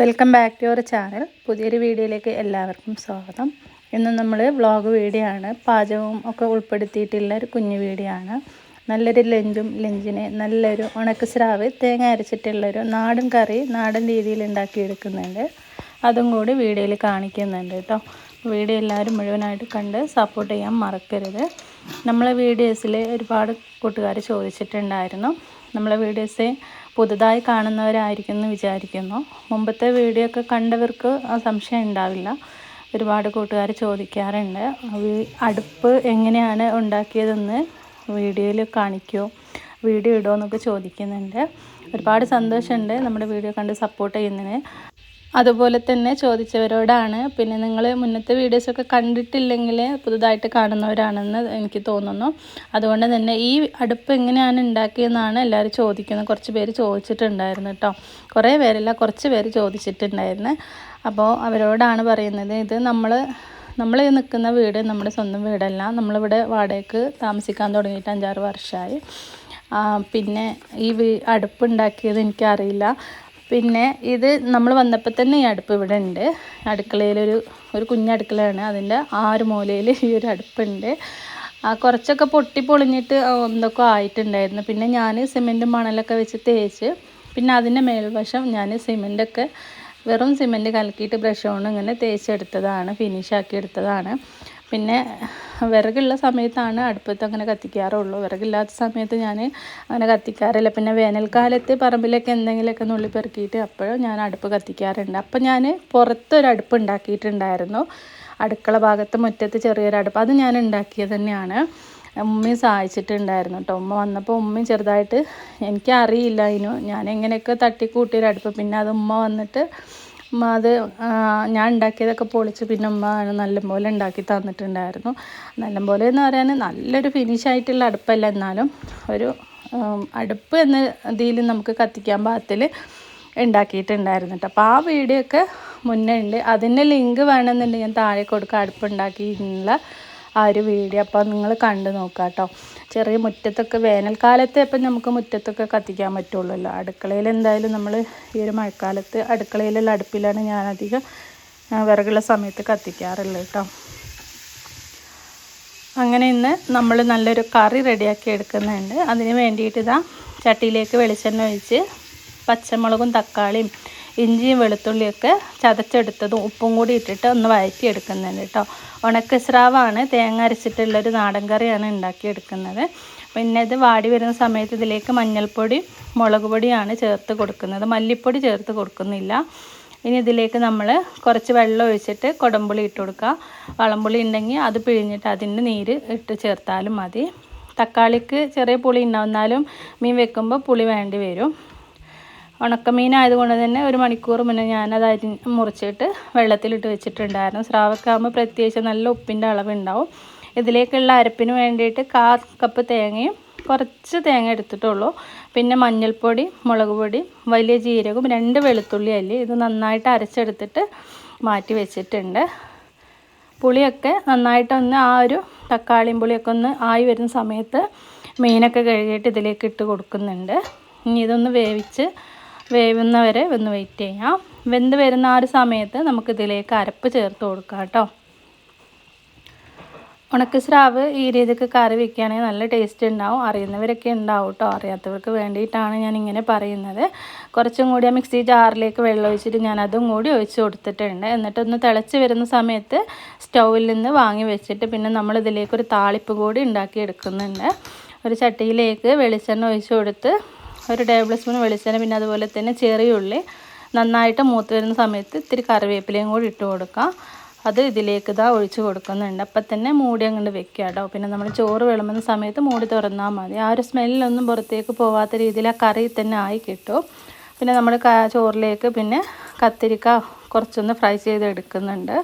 Welcome back to your channel. പുതിയൊരു വീഡിയോയിലേക്ക് എല്ലാവർക്കും സ്വാഗതം. ഇന്ന് നമ്മൾ വ്ളോഗ് വീഡിയോ ആണ് പാചകവും ഒക്കെ ഉൾപ്പെടുത്തിയിട്ടുള്ള ഒരു കുഞ്ഞു വീഡിയോ ആണ് നല്ലൊരു ലഞ്ചും ലഞ്ചിന് നല്ലൊരു ഉണക്ക് സ്രാവ് തേങ്ങ അരച്ചിട്ടുള്ളൊരു നാടൻ കറി നാടൻ രീതിയിൽ ഉണ്ടാക്കിയെടുക്കുന്നുണ്ട്. അതും കൂടി വീഡിയോയിൽ കാണിക്കുന്നുണ്ട് കേട്ടോ വീഡിയോ എല്ലാവരും മുഴുവനായിട്ട് കണ്ട് സപ്പോർട്ട് ചെയ്യാൻ മറക്കരുത്. നമ്മളെ വീഡിയോസിൽ ഒരുപാട് കൂട്ടുകാർ ചോദിച്ചിട്ടുണ്ടായിരുന്നു. നമ്മളെ വീഡിയോസ് പുതുതായി കാണുന്നവരായിരിക്കും എന്ന് വിചാരിക്കുന്നു. മുമ്പത്തെ വീഡിയോ ഒക്കെ കണ്ടവർക്ക് സംശയം ഉണ്ടാവില്ല. ഒരുപാട് കൂട്ടുകാർ ചോദിക്കാറുണ്ട്. അടുപ്പ് എങ്ങനെയാണ് ഉണ്ടാക്കിയതെന്ന് വീഡിയോയിൽ കാണിക്കുമോ വീഡിയോ ഇടുമോ എന്നൊക്കെ ചോദിക്കുന്നുണ്ട്. ഒരുപാട് സന്തോഷമുണ്ട് നമ്മുടെ വീഡിയോ കണ്ട് സപ്പോർട്ട് ചെയ്യുന്നതിന്. അതുപോലെ തന്നെ ചോദിച്ചവരോടാണ്. പിന്നെ നിങ്ങൾ മുന്നത്തെ വീഡിയോസൊക്കെ കണ്ടിട്ടില്ലെങ്കിൽ പുതുതായിട്ട് കാണുന്നവരാണെന്ന് എനിക്ക് തോന്നുന്നു. അതുകൊണ്ട് തന്നെ ഈ അടുപ്പ് എങ്ങനെയാണ് ഉണ്ടാക്കിയെന്നാണ് എല്ലാവരും ചോദിക്കുന്നത്. കുറച്ച് പേര് ചോദിച്ചിട്ടുണ്ടായിരുന്നു കേട്ടോ. കുറേ പേരല്ല കുറച്ച് പേര് ചോദിച്ചിട്ടുണ്ടായിരുന്നു. അപ്പോൾ അവരോടാണ് പറയുന്നത് ഇത് നമ്മൾ നമ്മൾ നിൽക്കുന്ന വീട് നമ്മുടെ സ്വന്തം വീടല്ല. നമ്മളിവിടെ വാടകയ്ക്ക് താമസിക്കാൻ തുടങ്ങിയിട്ട് അഞ്ചാറ് വർഷമായി. പിന്നെ ഈ അടുപ്പ് ഉണ്ടാക്കിയത് എനിക്കറിയില്ല. പിന്നെ ഇത് നമ്മൾ വന്നപ്പോൾ തന്നെ ഈ അടുപ്പ് ഇവിടെ ഉണ്ട്. അടുക്കളയിലൊരു ഒരു കുഞ്ഞടുക്കളയാണ് അതിന്റെ ആറ് മൂലയിൽ ഈ ഒരു അടുപ്പുണ്ട്. ആ കുറച്ചൊക്കെ പൊട്ടി പൊളിഞ്ഞിട്ട് എന്തൊക്കെ ആയിട്ടുണ്ടായിരുന്നു. പിന്നെ ഞാൻ സിമെന്റും മണലൊക്കെ വെച്ച് തേച്ച് പിന്നെ അതിന്റെ മേൽവശം ഞാൻ സിമെന്റൊക്കെ വെറും സിമെന്റ് കലക്കിയിട്ട് ബ്രഷ് കൊണ്ട് ഇങ്ങനെ തേച്ചെടുത്തതാണ് ഫിനിഷാക്കി എടുത്തതാണ്. പിന്നെ വിറകുള്ള സമയത്താണ് അടുപ്പത്ത് അങ്ങനെ കത്തിക്കാറുള്ളൂ. വിറകില്ലാത്ത സമയത്ത് ഞാൻ അങ്ങനെ കത്തിക്കാറില്ല. പിന്നെ വേനൽക്കാലത്ത് പറമ്പിലൊക്കെ എന്തെങ്കിലുമൊക്കെ നുള്ളി പെറുക്കിയിട്ട് അപ്പോഴും ഞാൻ അടുപ്പ് കത്തിക്കാറുണ്ട്. അപ്പം ഞാൻ പുറത്തൊരു അടുപ്പ് ഉണ്ടാക്കിയിട്ടുണ്ടായിരുന്നു. അടുക്കള ഭാഗത്ത് മുറ്റത്ത് ചെറിയൊരു അടുപ്പ്. അത് ഞാൻ ഉണ്ടാക്കിയത് തന്നെയാണ്. ഉമ്മയും സഹായിച്ചിട്ടുണ്ടായിരുന്നു കേട്ടോ ഉമ്മ വന്നപ്പോൾ ഉമ്മയും ചെറുതായിട്ട് എനിക്കറിയില്ല അതിനു ഞാൻ എങ്ങനെയൊക്കെ തട്ടിക്കൂട്ടിയൊരു അടുപ്പ് പിന്നെ അത് ഉമ്മ വന്നിട്ട് ഉമ്മ അത് ഞാൻ ഉണ്ടാക്കിയതൊക്കെ പൊളിച്ച് പിന്നെ ഉമ്മ നല്ലപോലെ ഉണ്ടാക്കി തന്നിട്ടുണ്ടായിരുന്നു. നല്ലപോലെ എന്ന് പറയാൻ നല്ലൊരു ഫിനിഷ് ആയിട്ടുള്ള അടുപ്പല്ല എന്നാലും ഒരു അടുപ്പ് എന്ന ഇതിൽ നമുക്ക് കത്തിക്കാൻ പാകത്തിൽ ഉണ്ടാക്കിയിട്ടുണ്ടായിരുന്നു കേട്ടോ അപ്പോൾ ആ വീഡിയോ ഒക്കെ മുന്നേ ഉണ്ട്. അതിന്റെ ലിങ്ക് വേണമെന്നുണ്ടെങ്കിൽ ഞാൻ താഴെ കൊടുക്കുക അടുപ്പുണ്ടാക്കിയിട്ടുള്ള ആ ഒരു വീഡിയോ അപ്പോൾ നിങ്ങൾ കണ്ടു നോക്കുക കേട്ടോ ചെറിയ മുറ്റത്തൊക്കെ വേനൽക്കാലത്ത് ഇപ്പം നമുക്ക് മുറ്റത്തൊക്കെ കത്തിക്കാൻ പറ്റുള്ളൂല്ലോ. അടുക്കളയിൽ എന്തായാലും നമ്മൾ ഈ ഒരു മഴക്കാലത്ത് അടുക്കളയിലുള്ള അടുപ്പിലാണ് ഞാൻ അധികം വിറകുള്ള സമയത്ത് കത്തിക്കാറുള്ളത് കേട്ടോ അങ്ങനെ ഇന്ന് നമ്മൾ നല്ലൊരു കറി റെഡിയാക്കി എടുക്കുന്നുണ്ട്. അതിന് വേണ്ടിയിട്ട് ഇതാ ചട്ടിയിലേക്ക് വെളിച്ചെണ്ണ ഒഴിച്ച് പച്ചമുളകും തക്കാളിയും ഇഞ്ചിയും വെളുത്തുള്ളിയൊക്കെ ചതച്ചെടുത്തതും ഉപ്പും കൂടി ഇട്ടിട്ട് ഒന്ന് വഴറ്റി എടുക്കുന്നുണ്ട് കേട്ടോ. ഉണക്കസ്രാവാണ് തേങ്ങ അരച്ചിട്ടുള്ളൊരു നാടൻ കറിയാണ് ഉണ്ടാക്കിയെടുക്കുന്നത്. പിന്നെ ഇത് വാടി വരുന്ന സമയത്ത് ഇതിലേക്ക് മഞ്ഞൾപ്പൊടി മുളക് പൊടിയാണ് ചേർത്ത് കൊടുക്കുന്നത്. മല്ലിപ്പൊടി ചേർത്ത് കൊടുക്കുന്നില്ല. ഇനി ഇതിലേക്ക് നമ്മൾ കുറച്ച് വെള്ളം ഒഴിച്ചിട്ട് കുടംപുളി ഇട്ട് കൊടുക്കുക. വളംപുളി ഉണ്ടെങ്കിൽ അത് പിഴിഞ്ഞിട്ട് അതിന്റെ നീര് ഇട്ട് ചേർത്താലും മതി. തക്കാളിക്ക് ചെറിയ പുളി ഉണ്ടാവുന്നാലും മീൻ വെക്കുമ്പോൾ പുളി വേണ്ടി വരും. ഉണക്കമീനായതുകൊണ്ട് തന്നെ ഒരു മണിക്കൂർ മുന്നേ ഞാനത് അരി മുറിച്ചിട്ട് വെള്ളത്തിലിട്ട് വെച്ചിട്ടുണ്ടായിരുന്നു. സ്രാവൊക്കെ ആകുമ്പോൾ പ്രത്യേകിച്ച് നല്ല ഉപ്പിന്റെ അളവുണ്ടാവും. ഇതിലേക്കുള്ള അരപ്പിന് വേണ്ടിയിട്ട് കാ കപ്പ് തേങ്ങയും കുറച്ച് തേങ്ങ എടുത്തിട്ടുള്ളൂ. പിന്നെ മഞ്ഞൾപ്പൊടി മുളക് പൊടി വലിയ ജീരകവും രണ്ട് വെളുത്തുള്ളി അല്ലി ഇത് നന്നായിട്ട് അരച്ചെടുത്തിട്ട് മാറ്റി വെച്ചിട്ടുണ്ട്. പുളിയൊക്കെ നന്നായിട്ടൊന്ന് ആ ഒരു തക്കാളിയും പുളിയൊക്കെ ഒന്ന് ആയി വരുന്ന സമയത്ത് മീനൊക്കെ കഴുകിയിട്ട് ഇതിലേക്ക് ഇട്ട് കൊടുക്കുന്നുണ്ട്. ഇനി ഇതൊന്ന് വേവിച്ച് വേവുന്നവരെ ഒന്ന് വെയിറ്റ് ചെയ്യാം. വെന്ത് വരുന്ന ആ ഒരു സമയത്ത് നമുക്കിതിലേക്ക് അരപ്പ് ചേർത്ത് കൊടുക്കാം കേട്ടോ. ഉണക്കസ്രാവ് ഈ രീതിക്ക് കറി വെക്കുകയാണെങ്കിൽ നല്ല ടേസ്റ്റ് ഉണ്ടാവും. അറിയുന്നവരൊക്കെ ഉണ്ടാവും കേട്ടോ. അറിയാത്തവർക്ക് വേണ്ടിയിട്ടാണ് ഞാൻ ഇങ്ങനെ പറയുന്നത്. കുറച്ചും കൂടി ആ മിക്സി ജാറിലേക്ക് വെള്ളം ഒഴിച്ചിട്ട് ഞാൻ അതും കൂടി ഒഴിച്ച് കൊടുത്തിട്ടുണ്ട്. എന്നിട്ടൊന്ന് തിളച്ച് വരുന്ന സമയത്ത് സ്റ്റൗവിൽ നിന്ന് വാങ്ങി വെച്ചിട്ട് പിന്നെ നമ്മൾ ഇതിലേക്ക് ഒരു താളിപ്പ് കൂടി ഉണ്ടാക്കി എടുക്കുന്നുണ്ട് ഒരു ചട്ടിയിലേക്ക് വെളിച്ചെണ്ണ ഒഴിച്ച് കൊടുത്ത് ഒരു ടേബിൾ സ്പൂൺ വെളിച്ചെണ്ണ പിന്നെ അതുപോലെ തന്നെ ചെറിയ ഉള്ളി. നന്നായിട്ട് മൂത്ത് വരുന്ന സമയത്ത് ഇത്തിരി കറിവേപ്പിലയും കൂടി ഇട്ട് കൊടുക്കാം. അത് ഇതിലേക്ക് ഇതാ ഒഴിച്ച് കൊടുക്കുന്നുണ്ട്. അപ്പം തന്നെ മൂടി അങ്ങോട്ട് വെക്കുക കേട്ടോ. പിന്നെ നമ്മൾ ചോറ് വിളമ്പുന്ന സമയത്ത് മൂടി തുറന്നാൽ മതി. ആ ഒരു സ്മെല്ലൊന്നും പുറത്തേക്ക് പോവാത്ത രീതിയിൽ ആ കറി തന്നെ ആയി കിട്ടും. പിന്നെ നമ്മൾ ചോറിലേക്ക് പിന്നെ കത്തിരിക്ക കുറച്ചൊന്ന് ഫ്രൈ ചെയ്ത് എടുക്കുന്നുണ്ട്.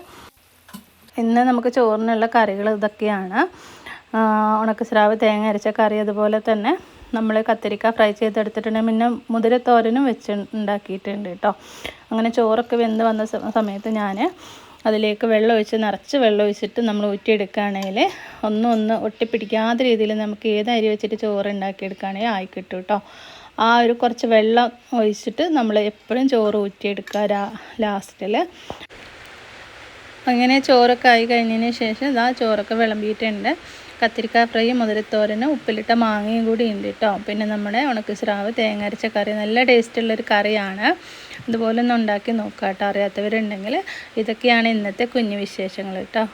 ഇന്ന് നമുക്ക് ചോറിനുള്ള കറികൾ ഇതൊക്കെയാണ്. ഉണക്കസ്രാവ് തേങ്ങ അരച്ച കറി അതുപോലെ തന്നെ നമ്മൾ കത്തിരിക്ക ഫ്രൈ ചെയ്തെടുത്തിട്ടുണ്ട്. പിന്നെ മുതിരത്തോരനും വെച്ച് ഉണ്ടാക്കിയിട്ടുണ്ട് കേട്ടോ. അങ്ങനെ ചോറൊക്കെ വെന്ത് വന്ന സമയത്ത് ഞാൻ അതിലേക്ക് വെള്ളം ഒഴിച്ച് നിറച്ച് വെള്ളം ഒഴിച്ചിട്ട് നമ്മൾ ഊറ്റിയെടുക്കുകയാണെങ്കിൽ ഒന്നും ഒന്ന് ഒട്ടിപ്പിടിക്കാത്ത രീതിയിൽ നമുക്ക് ഏത് അരി വെച്ചിട്ട് ചോറ് ഉണ്ടാക്കിയെടുക്കുകയാണെങ്കിൽ ആയി കിട്ടും ആ ഒരു കുറച്ച് വെള്ളം ഒഴിച്ചിട്ട് നമ്മൾ എപ്പോഴും ചോറ് ഊറ്റിയെടുക്കുക ലാസ്റ്റിൽ. അങ്ങനെ ചോറൊക്കെ ആയി കഴിഞ്ഞതിന് ശേഷം ഇതാ ചോറൊക്കെ വിളമ്പിയിട്ടുണ്ട്. കത്തിരിക്ക ഫ്രൈ മുതിരത്തോരന് ഉപ്പിലിട്ട മാങ്ങയും കൂടി ഉണ്ട് കേട്ടോ പിന്നെ നമ്മുടെ ഉണക്കസ്രാവ് തേങ്ങ അരച്ച കറി നല്ല ടേസ്റ്റുള്ളൊരു കറിയാണ്. അതുപോലെ ഒന്ന് ഉണ്ടാക്കി നോക്കാം കേട്ടോ അറിയാത്തവരുണ്ടെങ്കിൽ ഇതൊക്കെയാണ് ഇന്നത്തെ കുഞ്ഞു വിശേഷങ്ങൾ കേട്ടോ